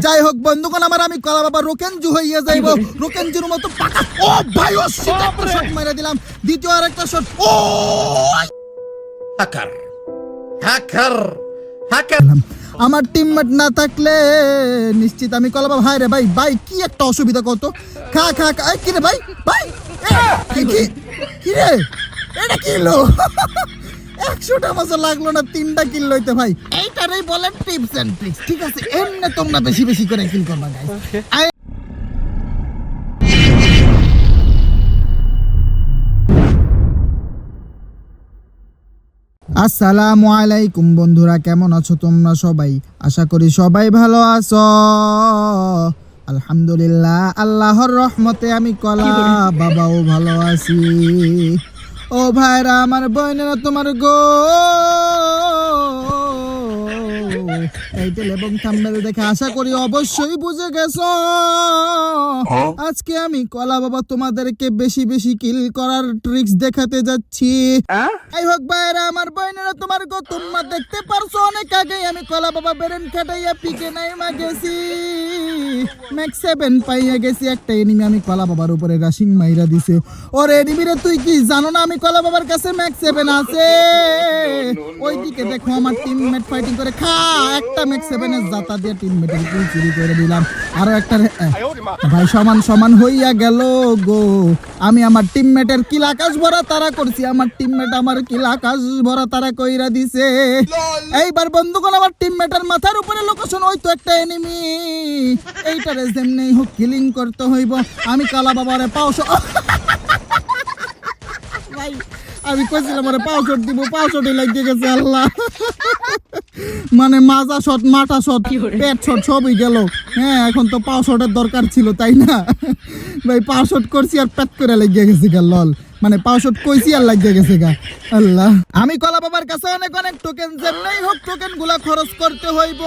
যাই হোক বন্ধুগণ আমার আমি কলা বাবা রোকেনজু হইয়া যাইব। রোকেনজুর মতো পাকা ও ভাই ও শট মেরে দিলাম। দ্বিতীয় আর একটা শট ও! হ্যাকার। হ্যাকার। হ্যাকার। আমার টিমমেট না থাকলে নিশ্চিত আমি কলা বাবা হাই রে ভাই ভাই কি একটা অসুবিধা কত? খা খা খা কি রে ভাই? ভাই কি কি- কি রে? এটা কিলো একশোটা মতো লাগল না তিনটা কিল লইতে ভাই। এইটারই বলেন টিপস এন্ড ট্রিক্স ঠিক আছে? এমনি তোমরা বেশি বেশি করে কিল করবা গাইস আসসালামু আলাইকুম বন্ধুরা কেমন আছো তোমরা সবাই? আশা করি সবাই ভালো আছো। আলহামদুলিল্লাহ আল্লাহর রহমতে আমি কলা বাবাও ভালো আছি। ও ভাইরা আমার বোনেরা তোমার গো। টাইটেল এবং থাম্বনেল দেখে আশা করি অবশ্যই বুঝে গেছো। আজকে আমি কলা বাবা তোমাদেরকে বেশি বেশি কিল করার ট্রিক্স দেখাতে যাচ্ছি। এই হোক ভাইরা আমার বোনেরা তোমার গো তোমরা দেখতে পারছ অনেক আগেই আমি কলা বাবা বেরেন খাটাইয়া পিকে নাই মা গেছি। ম্যাক্স সেভেন পাইয়া গেছি, একটা এনিমি আমি কলা বাবার উপরে রাশিং মাইরা দিছে। ওর এনিমিরে তুই কি জানো না আমি কলা বাবার কাছে ম্যাক্স সেভেন আছে? ওইদিকে দেখো আমার টিমমেট ফাইটিং করে, খা, একটা ম্যাক্স সেভেনের জাতা দিয়ে টিমমেটের কিল চুরি করে দিলাম। আরও একটা ভাই সমান সমান হইয়া গেল গো। আমি আমার টিমমেটের কিল আকাশ ভরা তারা করছি, আমার টিমমেট আমার কিল আকাশ ভরা তারা কইরা দিছে। এইবার বন্ধুগণ, আমার টিমমেটের মাথার উপরে লোকেশন ওই তো একটা এনিমি এইটারে যেমনি হোক কিলিং করতে হইব। আমি কালা বাবারে পাও ভাই। আমি কইছিলাম শট দিব পাও শটে লাগিয়ে গেছে আল্লাহ। মানে মাজা শট মাথা শট পেট শট সবই গেল। হ্যাঁ এখন তো পাও শটের দরকার ছিল তাই না? ভাই পাও শট করছি আর পেট করে লাগিয়ে গেছে গা লল। মানে কইসি কইছি আর লাগিয়ে গেছে গা। আল্লাহ। আমি কলা বাবার কাছে অনেক অনেক টোকেন নেই হোক টোকেনগুলা খরচ করতে হইব।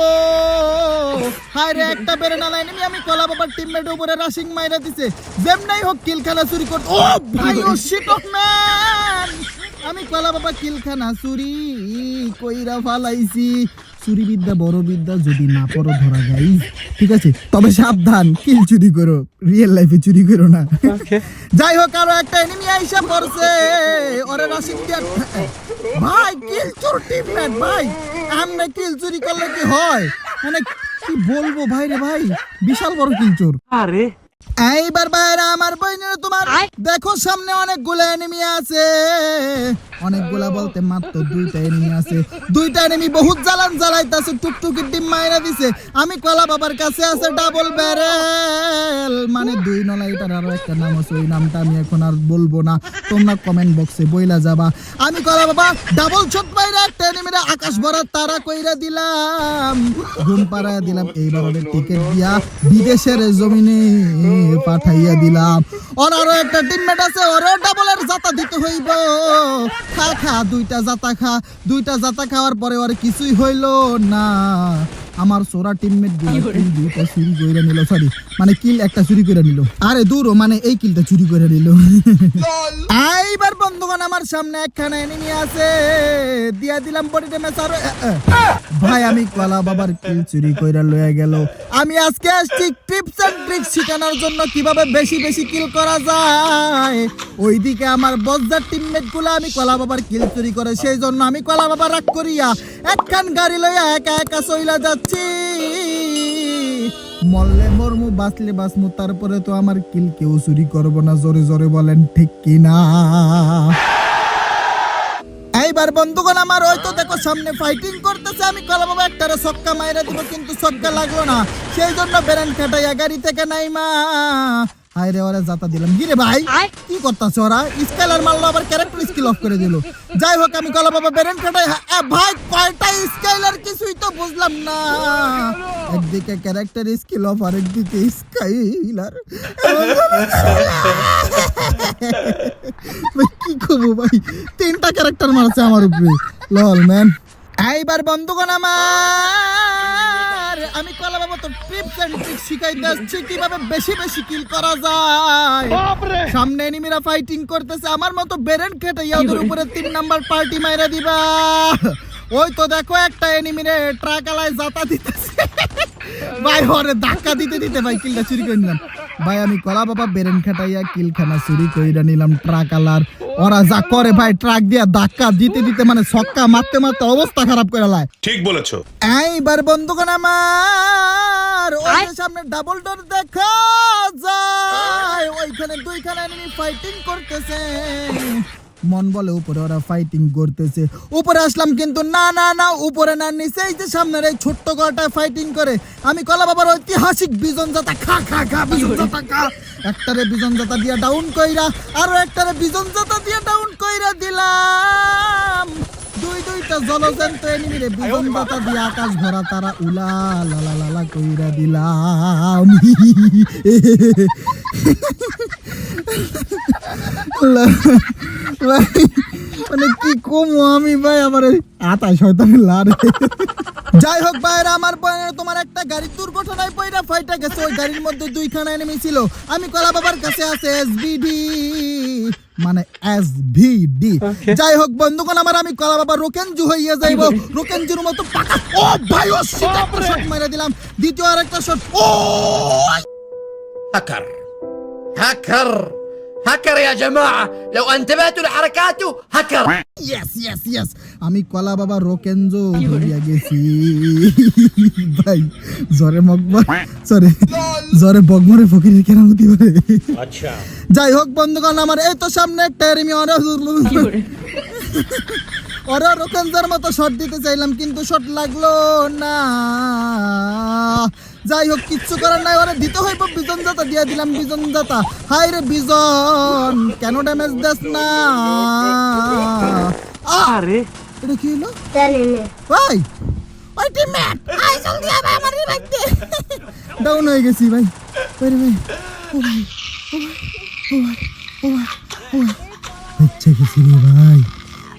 হায় রে, একটা বেরে না লাইন আমি কলা বাবার টিমমেট উপরে রাশিং মাইরা দিছে। যেমনি হোক কিল খেলা চুরি করতে ও ভাই, ও শিট ম্যান আমি কলা বাবা কিলখানা চুরি কইরা ফালাইছি। চুরি বিদ্যা বড় বিদ্যা যদি না পড়ো ধরা যাই ঠিক আছে? তবে সাবধান কিল চুরি করো। রিয়েল লাইফে চুরি করো না। যাই হোক আরও একটা এনিমি আইসা পড়ছে। ওরে রাশিদ ভাই কিল চোর টিমমেট ভাই। আমনে কিল চুরি করলে কি হয়? মানে কি বলব ভাই রে ভাই? বিশাল বড় কিল চোর। আরে এইবার বাইরে আমার বইনের তোমার দেখো সামনে অনেকগুলো এনিমি আছে। অনেকগুলা বলতে মাত্র দুইটা এনিমি আছে। দুইটা এনিমি বহুত জ্বালান জ্বালাইতাছে টুকটুকি ডিম মাইরা দিছে। আমি কলা বাবার কাছে আছে ডাবল ব্যারেল মানে দুই নলা এটার আরও একটা নাম আছে ওই নামটা আমি এখন আর বলব না। তোমরা কমেন্ট বক্সে বইলা যাবা। আমি কলা বাবা ডাবল শট মাইরা একটা এনিমিরে আকাশ ভরা তারা কইরা দিলাম। ঘুম পাড়ায় দিলাম। এইবার টিকিট দিয়া বিদেশের জমিনে। পাঠাইয়া দিলাম। ওর আরও একটা টিমমেট আছে ওরও ডাবলের জাতা দিতে হইব। খা খা, দুইটা জাতা খা, দুইটা জাতা খাওয়ার পরে ওর কিছুই হইল না। আমার সোরা টিমমেট দুইটা চুরি করে নিল সরি মানে কিল একটা চুরি করে নিল। আরে দূর মানে এই কিলটা চুরি করে নিল। এইবার বন্ধুগণ আমার সামনে একখানা এনিমি আছে। দিয়া দিলাম বডি ড্যামেজ আর ভাই আমি কলা বাবার কিল চুরি কইরা লয়ে গেল। আমি আজকে আসছি টিপস এন্ড ট্রিক্স শেখানোর জন্য কীভাবে বেশি বেশি কিল করা যায়। ওইদিকে আমার বজ্জার টিমমেটগুলো আমি কলা বাবার কিল চুরি করে সেই জন্য আমি কলা বাবা রাগ করিয়া একখান গাড়ি লইয়া একা একা চইলা যাচ্ছি। মরলে মর্ম, বাঁচলে বাঁচমু, তারপরে তো আমার কিল কেউ চুরি করব না, জোরে জোরে বলেন, ঠিক কিনা এইবার বন্ধুগণ, আমার হয়তো দেখো সামনে ফাইটিং করতেছে, আমি কলা বাবা একটারে সক্কা মাইরা দিব, কিন্তু সবকা লাগল না। সেই জন্য বেরেন খাটাইয়া গাড়ি থেকে নাইমা। হায় রে ওরা জাতা দিলাম। গিরে ভাই কি করতেছে ওরা? স্কেলার মারলো আবার ক্যারেক্টার স্কিল অফ করে দিল। যাই হোক আমি কলা বাবা বেরেন খাটাই এ ভাই কয়টা স্কেলার কিছুই তো বুঝলাম না। একদিকে ক্যারেক্টার স্কিল অফ আর একদিকে স্কাইলার ভাই কি করব ভাই? তিনটা ক্যারেক্টার মারছে আমার উপরে। লল ম্যান এইবার বন্ধুগণ আমার। আমি কলা বাবা তো টিপস এন্ড ট্রিক্স শিখাইতে আসছি কীভাবে বেশি বেশি কিল করা যায়। সামনে এনিমিরা ফাইটিং করতেছে আমার মতো বেরেন খেটে ইয়াদের উপরে তিন নাম্বার পার্টি মাইরা দিবা। ওই তো দেখো একটা এনিমিরে ট্রাক আলায় জাতা দিতেছে। ভাই হরে ধাক্কা দিতে দিতে ভাই কিলটা চুরি করে নিলাম। ভাই আমি কলা বাবা বেরেন খাটাইয়া কিলখানা চুরি কইরা নিলাম ট্রাক আলার। ওরা যা করে ভাই ট্রাক দিয়া ধাক্কা দিতে দিতে মানে ছক্কা মারতে মারতে অবস্থা খারাপ করে লায়। ঠিক বলেছ। এইবার বন্ধুগণ আমার ওই সামনে ডাবল ডোর দেখা যায়। ওইখানে দুইখানে এনিমি ফাইটিং করতেছে। মন বলে উপরে, ওরা ফাইটিং করতেছে। উপরে আসলাম কিন্তু না না না, উপরে না, নিচে এই যে সামনের এই ছোট্ট ঘরটায় ফাইটিং করে। আমি কলা বাবার ঐতিহাসিক বিজন জাতা খা খা খা বিজন জাতা খা। একটারে বিজন জাতা দিয়া ডাউন কইরা, আরও একটারে বিজন জাতা দিয়া ডাউন কইরা দিলাম। দুই, দুইটা জলজন্ত এনিমিরে বিজন পাতা দিয়ে আকাশ ভরা তারা উলা লালা লালা কইরা দিলাম। মানে কি কমো আমি ভাই আমার আতা শয়তানের লারে। যাই হোক ভাইরা আমার বোনের তোমার একটা গাড়ি দুর্ঘটনায় পয়রা ফাইটা গেছে। ওই গাড়ির মধ্যে দুইখানা এনিমি ছিল। আমি কলা বাবার কাছে আছে এসবিডি মানে এস ভি ডি যাই হোক বন্ধুগণ আমার আমি কলা বাবা রোকেনজু হইয়া যাইব। রোকেনজুর মতো পাকা ও ভাই ও শট মেরে দিলাম। দ্বিতীয় আরেকটা শট ও hacker. Hacker. هكر يا جماعة لو انتبهتوا لحركاته هكر yes yes yes আমি কলা বাবা রোকেনজো হইয়া গেছি ভাই জরে মকবর সরি জরে বগমরে ফকিরের কেরামতি পারে আচ্ছা যাই হোক বন্ধুগণ আমার এই তো সামনে একটা এরিমি ওরা ওরা রোকেনজার মতো শট দিতে চাইলাম কিন্তু শট লাগলো না যাই হোক কিচ্ছু করার নাই ওরা দিতে হইব বিজন জাতা দিয়ে দিলাম বিজন জাতা হাই রে বিজন কেন ড্যামেজ দেস না? আরে। এটা কি হলো ভাই! ওই টিমমেট আই জলদি আয় ভাই আমার রিভাইভ দে ডাউন হয়ে গেছি ভাই। ভাই রে ভাই ও ভাই ও ভাই ও ভাই ও ভাই। বাচ্চা গেছি রে ভাই।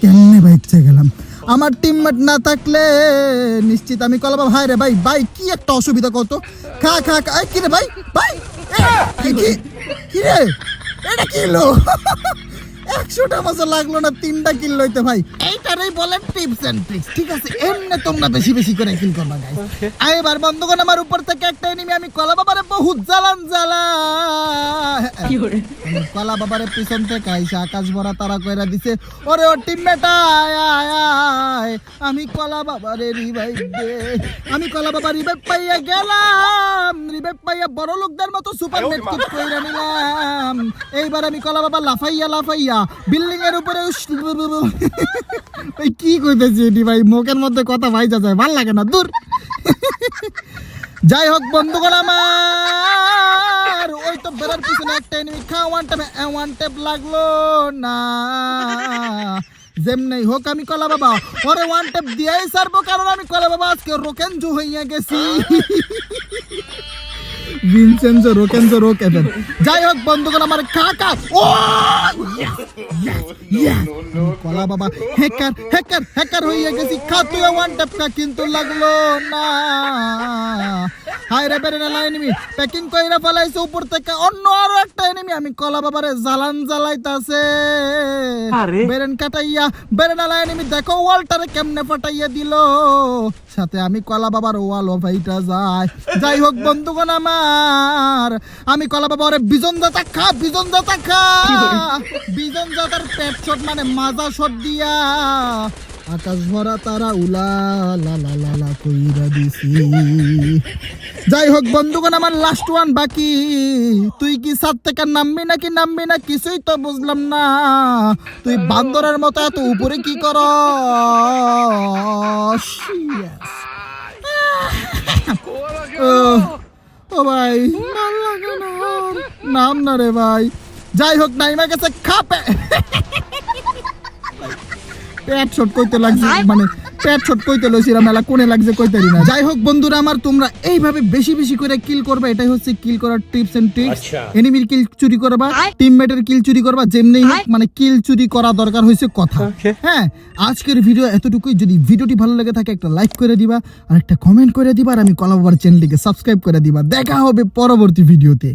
কেমনে বাচ্চা গেলাম? আমার টিমমেট না থাকলে নিশ্চিত আমি কলবা ভাই রে ভাই ভাই, কি একটা অসুবিধা কত খা খা খা কি রে ভাই ভাই কি রে? এটা কি হলো? একশোটা মাসে লাগল না তিনটা কিল লইতে ভাই। এইটারই বলেন টিপস এন্ড ট্রিক্স ঠিক আছে? এমনি তোমরা বেশি বেশি করে কিল করবা গাইস এবার বন্ধুগণ আমার উপর থেকে একটা এনিমি আমি কলা বাবারে বহুত জ্বালান জ্বালা। আমি কলা বাবারে পিছন থেকে আইসা আকাশ ভরা তারা কইরা দিছে ওরে ও টিমমেট আয় আয় আয় আমি কলা বাবারে রিভাইভ দে। আমি কলা বাবা রিভাইভ পাইয়া গেলাম রিভাইভ পাইয়া বড় লোকদের মতো সুপার নেট কিট কইরা নিলাম। এইবার আমি কলা বাবা লাফাইয়া লাফাইয়া বিল্ডিং এর উপরে ওই কি কইতেছি এটি, ভাই? মুখের মধ্যে কথা ভাইজা যায়, ভালো লাগে না, দূর। যাই হোক, বন্ধুগণ আমার, ওই তো বেড়ার পিছনে একটা এনিমি খা ওয়ান টেপ ওয়ান টেপ লাগল না। যেমনি হোক, আমি কলা বাবা, ওরে ওয়ান টেপ দিয়েই সারবো, কারণ আমি কলা বাবা আজকে রোকেনজো হইয়া গেছি। ভিনসেন্সো রোকেনজো রোকেবেন যাই হোক বন্ধুগণ আমার কাকা ও yes, yes, yes। কলা বাবা হ্যাকার হ্যাকার হ্যাকার হইয়া গেছি খাতুয়া ওয়ান ট্যাপকা কিন্তু লাগল না হাই রে বেরে না এনিমি প্যাকিং কইরা ফলাইছে উপর থেকে অন্য আরও একটা এনিমি আমি কলা বাবারে জ্বালান জ্বালাইতাছে। বেরেন কাটাইয়া বেরেন আলা এনিমি দেখো ওয়ালটারে কেমনে ফাটাইয়া দিল। সাথে আমি কলা বাবার ওয়াল ভাইটা যায় যাই হোক বন্ধুগণ আমার আমি কলা বাবার বিজন দাতা খা বিজন দাতা খা। বিজন দাতার পেট শট মানে মাজা শট দিয়া। আকাশ ভরা তারা উলা লা লা লা কইরা দিছি। যাই হোক বন্ধুগণ আমার লাস্ট ওয়ান বাকি। তুই কি সাত থেকে নামবি নাকি নামবি না কিছুই তো বুঝলাম না। তুই বান্দরের মতো এত উপরে কি কর ও ভাই। নাম না রে ভাই। যাই হোক নাইমা গেছে খাপে পেট শট কইতে লাগছে মানে পেট শট কইতে লইছিরা মেলা কোনে লাগছে কইতারি না। যাই হোক বন্ধুরা আমার তোমরা এইভাবে বেশি বেশি করে কিল করবে এটাই হচ্ছে কিল করার টিপস এন্ড ট্রিক্স আচ্ছা। এনিমির কিল চুরি করবা টিমমেটের কিল চুরি করবা যেমনি হোক মানে কিল চুরি করা দরকার হয়েছে কথা। হ্যাঁ আজকের ভিডিও এতটুকুই। যদি ভিডিওটি ভালো লেগে থাকে একটা লাইক করে দিবা আর একটা কমেন্ট করে দিবা আর আমি কলাবার চ্যানেলটিকে সাবস্ক্রাইব করে দিবা। দেখা হবে পরবর্তী ভিডিওতে